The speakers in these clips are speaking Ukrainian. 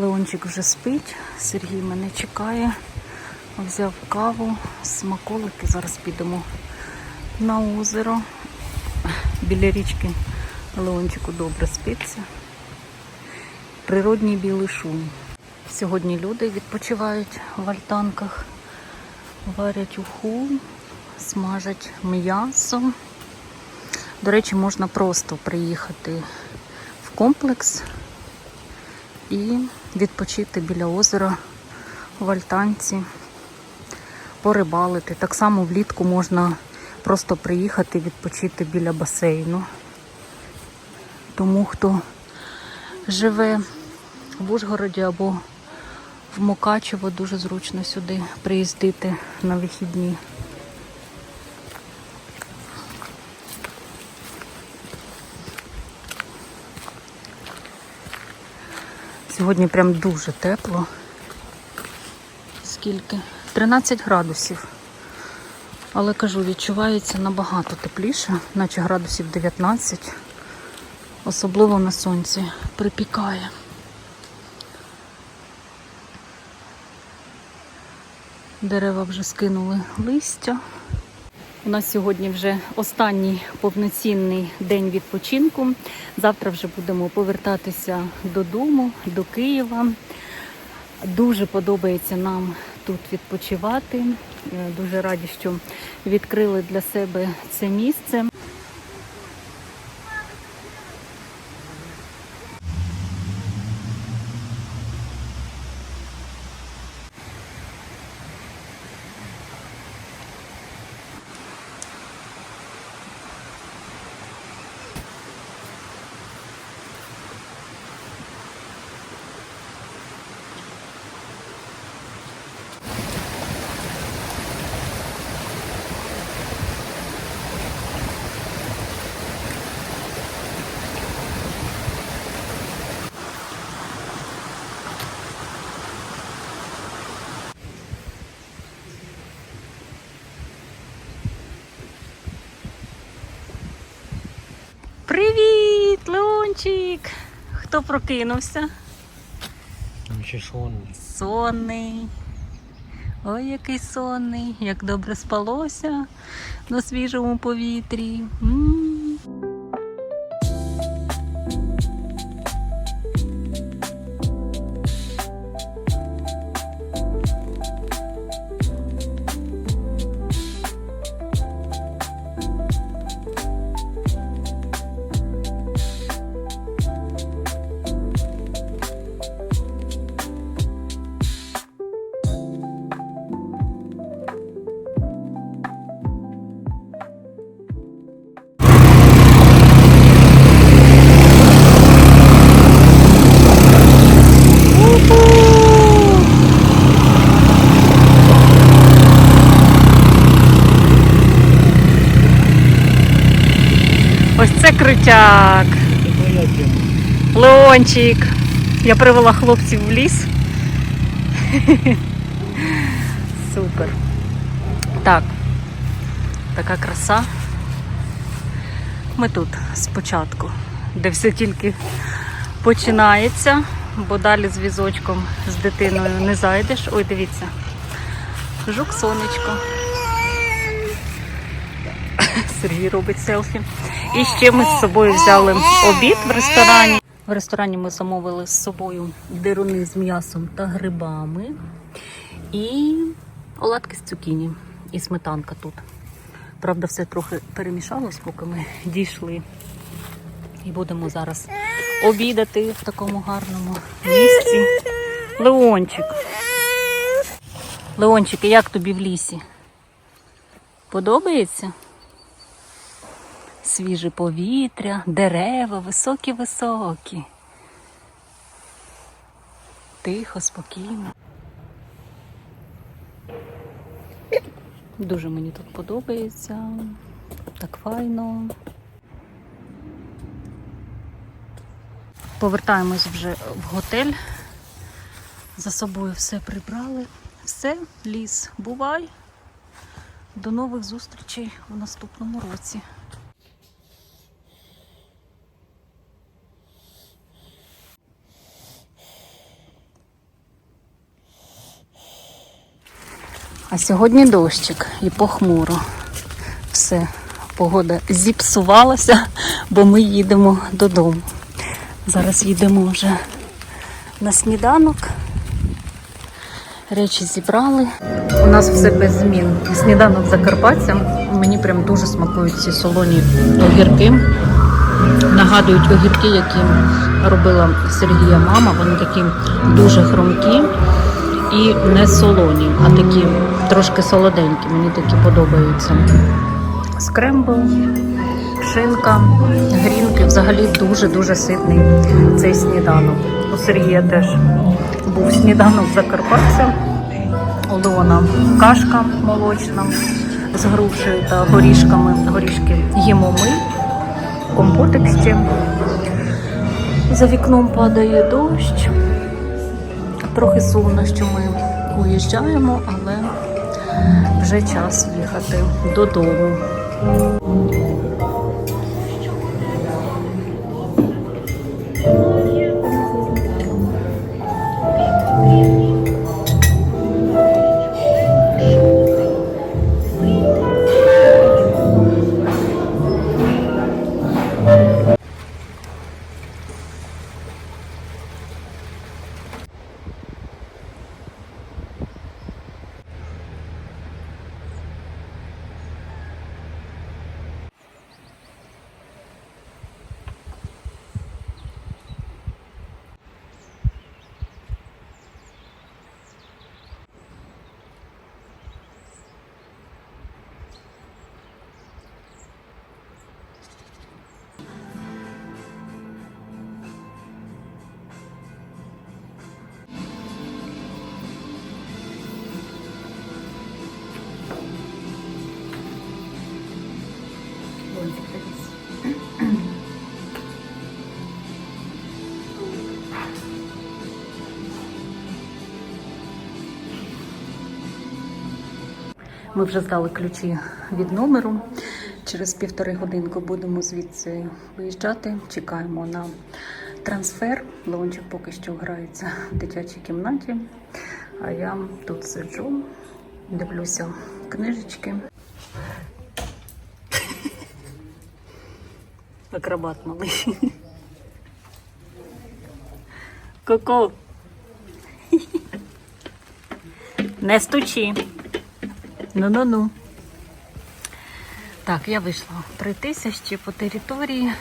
Леончик вже спить, Сергій мене чекає. Взяв каву, смаколики. Зараз підемо на озеро. Біля річки Леончику добре спиться. Природній білий шум. Сьогодні люди відпочивають в альтанках, варять уху, смажать м'ясо. До речі, можна просто приїхати в комплекс і відпочити біля озера в альтанці, порибалити. Так само влітку можна просто приїхати відпочити біля басейну. Тому хто живе в Ужгороді або в Мукачево, дуже зручно сюди приїздити на вихідні. Сьогодні прям дуже тепло. Скільки? 13 градусів. Але кажу, відчувається набагато тепліше, наче градусів 19. Особливо на сонці припікає. Дерева вже скинули листя. У нас сьогодні вже останній повноцінний день відпочинку. Завтра вже будемо повертатися додому, до Києва. Дуже подобається нам тут відпочивати. Е, Дуже раді, що відкрили для себе це місце. Леончик! Хто прокинувся? Там ще сонний. Сонний. Ой, який сонний, як добре спалося на свіжому повітрі. М. Ось Леончик. Я привела хлопців в ліс. Супер. Так. Така краса. Ми тут спочатку, де все тільки починається, бо далі з візочком з дитиною не зайдеш. Ой, дивіться. Жук сонечко. Сергій робить селфі. І ще ми з собою взяли обід в ресторані. В ресторані ми замовили з собою дируни з м'ясом та грибами. І оладки з цукіні. І сметанка тут. Правда, все трохи перемішалось, поки ми дійшли. І будемо зараз обідати в такому гарному місці. Леончик. Леончик, як тобі в лісі? Подобається? Свіже повітря, дерева, високі-високі. Тихо, спокійно. Дуже мені тут подобається. Так файно. Повертаємось вже в готель. За собою все прибрали. Все, ліс, бувай. До нових зустрічей у наступному році. А сьогодні дощик і похмуро. Все, погода зіпсувалася, бо ми їдемо додому. Зараз їдемо вже на сніданок. Речі зібрали. У нас все без змін. Сніданок закарпатцям. Мені прям дуже смакують ці солоні огірки. Нагадують огірки, які робила Сергія мама. Вони такі дуже хрумкі і не солоні, а такі трошки солоденькі. Мені такі подобаються. Скрембл, шинка, грінки. Взагалі дуже-дуже ситний цей сніданок. У Сергія теж був сніданок закарпатця. У Леона кашка молочна з грушею та горішками. Горішки їмо ми, компотик ще. За вікном падає дощ. Трохи сумно, що ми уїжджаємо, але вже час їхати додому. Ми вже здали ключі від номеру. Через півтори годинки будемо звідси виїжджати. Чекаємо на трансфер. Леончик поки що грається в дитячій кімнаті. А я тут сиджу, дивлюся книжечки. Акробат малий. Коко. Не стучи. Ну-ну-ну. Так, я вийшла пройтися ще по території.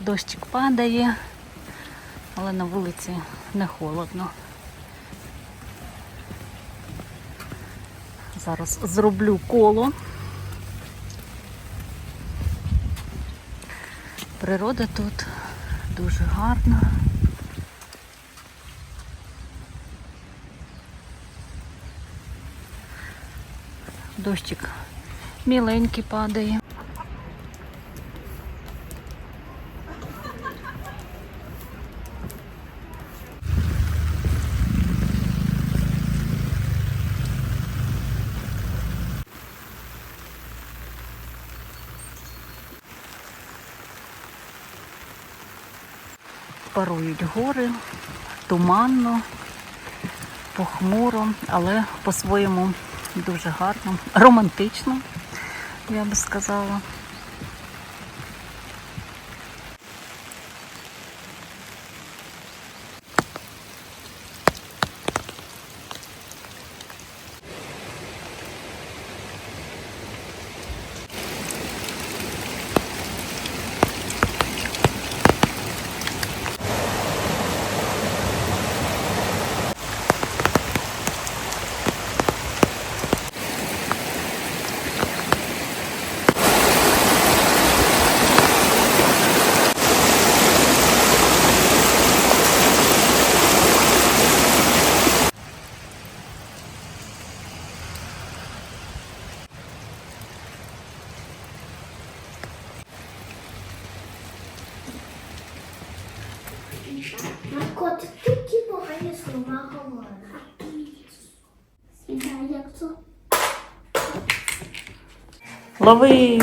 Дощик падає, але на вулиці не холодно. Зараз зроблю коло. Природа тут дуже гарна. Дощик міленький падає. Парують гори, туманно, похмуро, але по-своєму дуже гарно, романтично, я би сказала. Марко, ти такі погані слова говориш. Сідай, як то. Лови!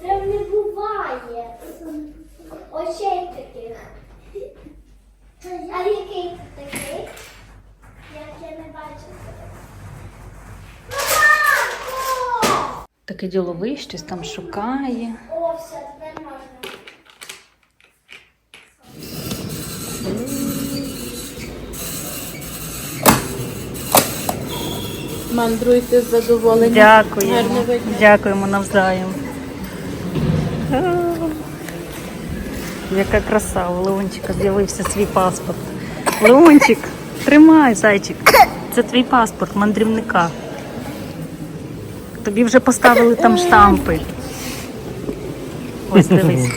Це не буває. Очей таких. А який це такий? Я не бачу. Таке діловий, щось там шукає. О, все, тепер можна. Мандруйте з задоволенням. Видно. Дякуємо навзаєм. А, Яка краса, у Леончика з'явився свій паспорт. Леончик, тримай, зайчик. Це твій паспорт мандрівника. Тобі вже поставили там штампи. Ось дивись.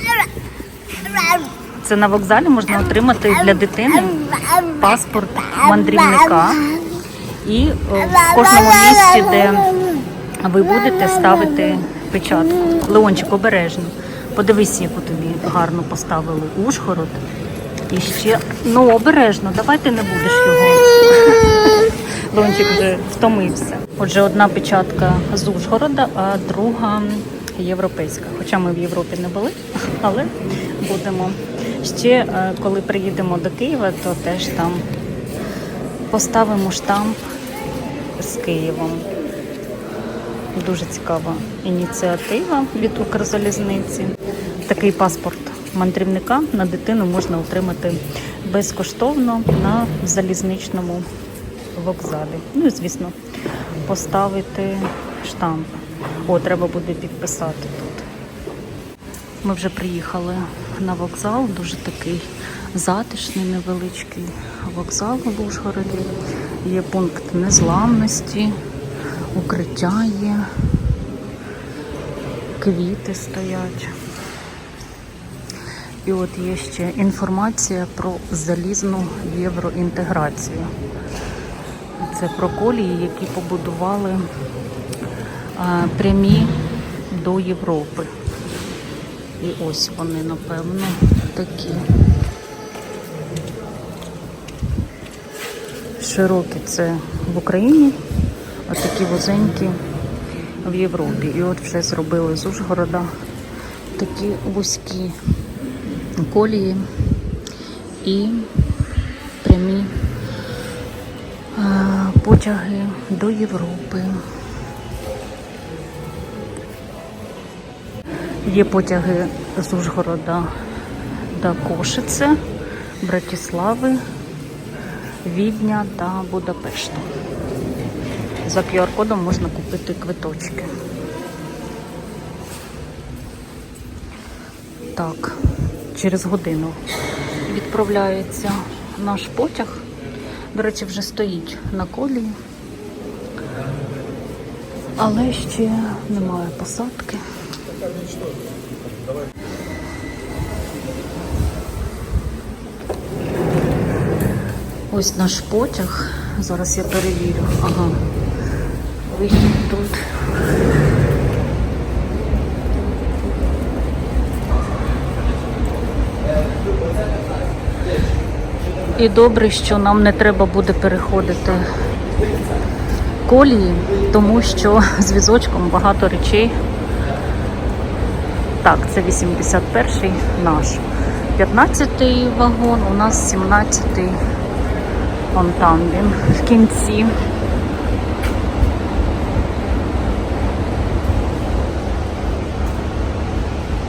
Це на вокзалі можна отримати для дитини паспорт мандрівника. І е, в кожному місці, де ви будете ставити печатку. Леончик, обережно. Подивись, яку тобі гарно поставили Ужгород. І ще, ну обережно, давай ти не будеш його. Леончик вже втомився. Отже, одна печатка з Ужгорода, а друга європейська. Хоча ми в Європі не були, але будемо. Ще е, коли приїдемо до Києва, то теж там поставимо штамп з Києвом. Дуже цікава ініціатива від Укрзалізниці. Такий паспорт мандрівника на дитину можна отримати безкоштовно на залізничному вокзалі. Ну і звісно, поставити штамп. О, треба буде підписати тут. Ми вже приїхали на вокзал, дуже такий затишний, невеличкий вокзал в Ужгороді. Є пункт незламності, укриття є, квіти стоять. І от є ще інформація про залізну євроінтеграцію. Це про колії, які побудували прямі до Європи. І ось вони, напевно, такі. Широкі це в Україні, а такі вузенькі в Європі. І от вже зробили з Ужгорода такі вузькі колії і прямі е, потяги до Європи. Є потяги з Ужгорода до Кошице, Братислави, Відня та Будапешту. За QR-кодом можна купити квиточки. Так, через годину відправляється наш потяг. До речі, вже стоїть на колії. Але ще немає посадки. Ось наш потяг. Зараз я перевірю. Ага. Вихід тут. І добре, що нам не треба буде переходити колії, тому що з візочком багато речей. Так, це 81-й наш. 15-й вагон, у нас 17-й. Вон в кінці.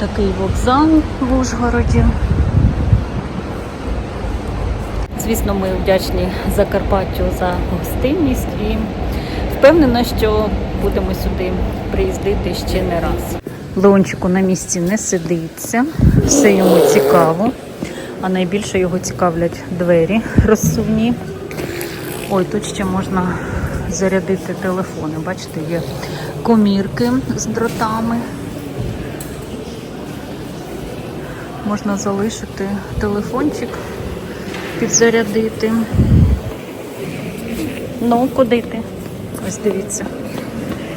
Такий вокзал в Ужгороді. Звісно, ми вдячні Закарпаттю за гостинність і впевнена, що будемо сюди приїздити ще не раз. Леончику на місці не сидиться, все йому цікаво, а найбільше його цікавлять двері розсувні. Ой, тут ще можна зарядити телефони. Бачите, є комірки з дротами. Можна залишити телефончик, підзарядити. Ну, куди ти? Ось дивіться.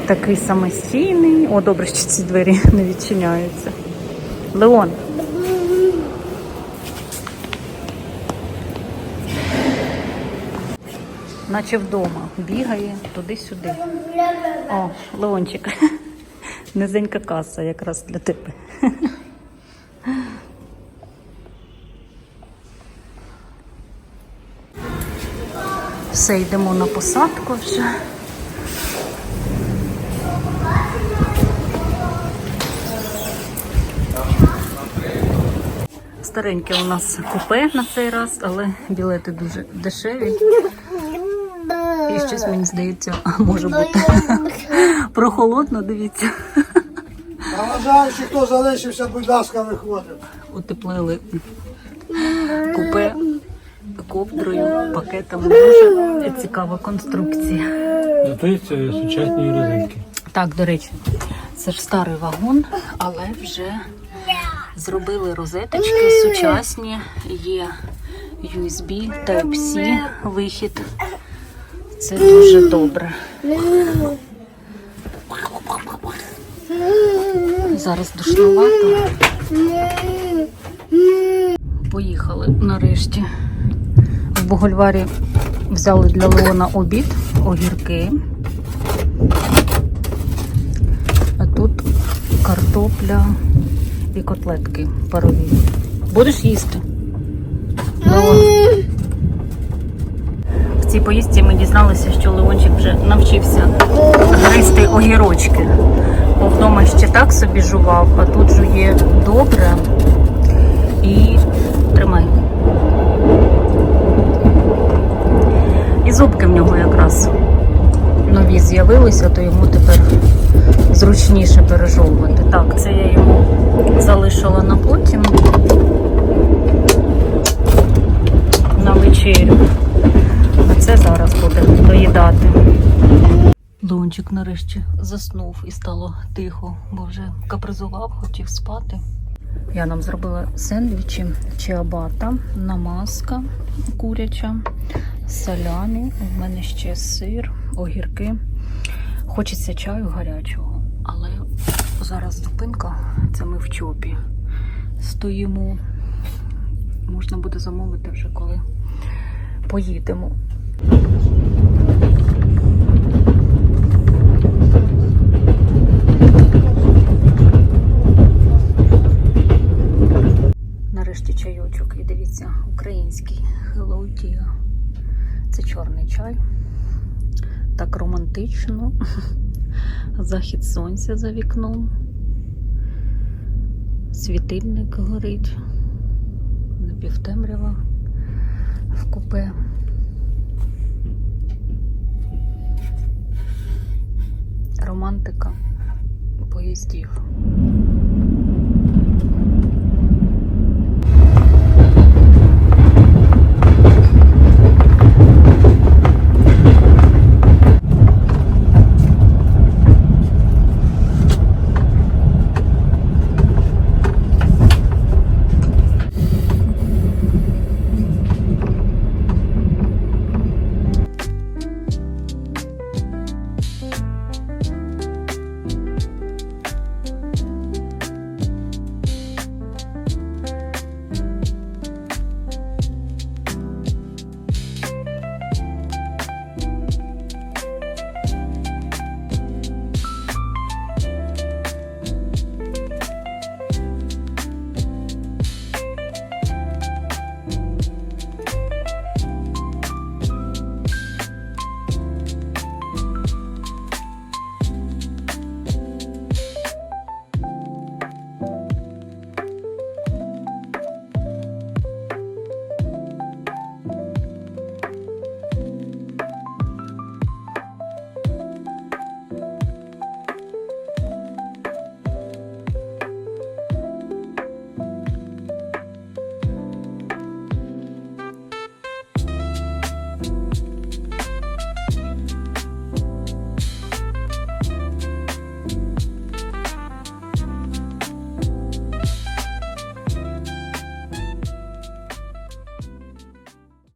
Такий самостійний. О, добре, що ці двері не відчиняються. Леон. Наче вдома. Бігає туди-сюди. О, Леончик. Низенька каса якраз для тебе. Все, йдемо на посадку вже. Стареньке у нас купе на цей раз, але білети дуже дешеві. Щось мені здається, може бути прохолодно, дивіться. А бажаючи, хто залишився, будь ласка, виходить. Утеплили купе ковдрою, пакетами. Дуже цікава конструкція. Е, сучасні розетки. Так, до речі, це ж старий вагон, але вже зробили розеточки сучасні. Є USB, Type-C вихід. Це дуже добре. Зараз душнувато. Поїхали нарешті. В Бугульварі взяли для Леона обід, огірки. А тут картопля і котлетки парові. Будеш їсти? Леон. Цій поїздці ми дізналися, що Леончик вже навчився гристи огірочки. Бо вдома ще так собі жував, а тут жує добре. І тримай. І зубки в нього якраз нові з'явилися, то йому тепер зручніше пережовувати. Так, це я йому залишила на потім на вечерю. Це зараз буде доїдати. Леончик нарешті заснув і стало тихо, бо вже капризував, хотів спати. Я нам зробила сендвічі чиабата, намазка куряча, салямі, у мене ще сир, огірки. Хочеться чаю гарячого, але зараз зупинка, це ми в чопі. Стоїмо. Можна буде замовити вже коли поїдемо. Нарешті чайочок. І дивіться, український Tea. Це чорний чай. Так романтично. Захід сонця за вікном. Світильник горить. Напівтемрява в купе. Романтика поїздів.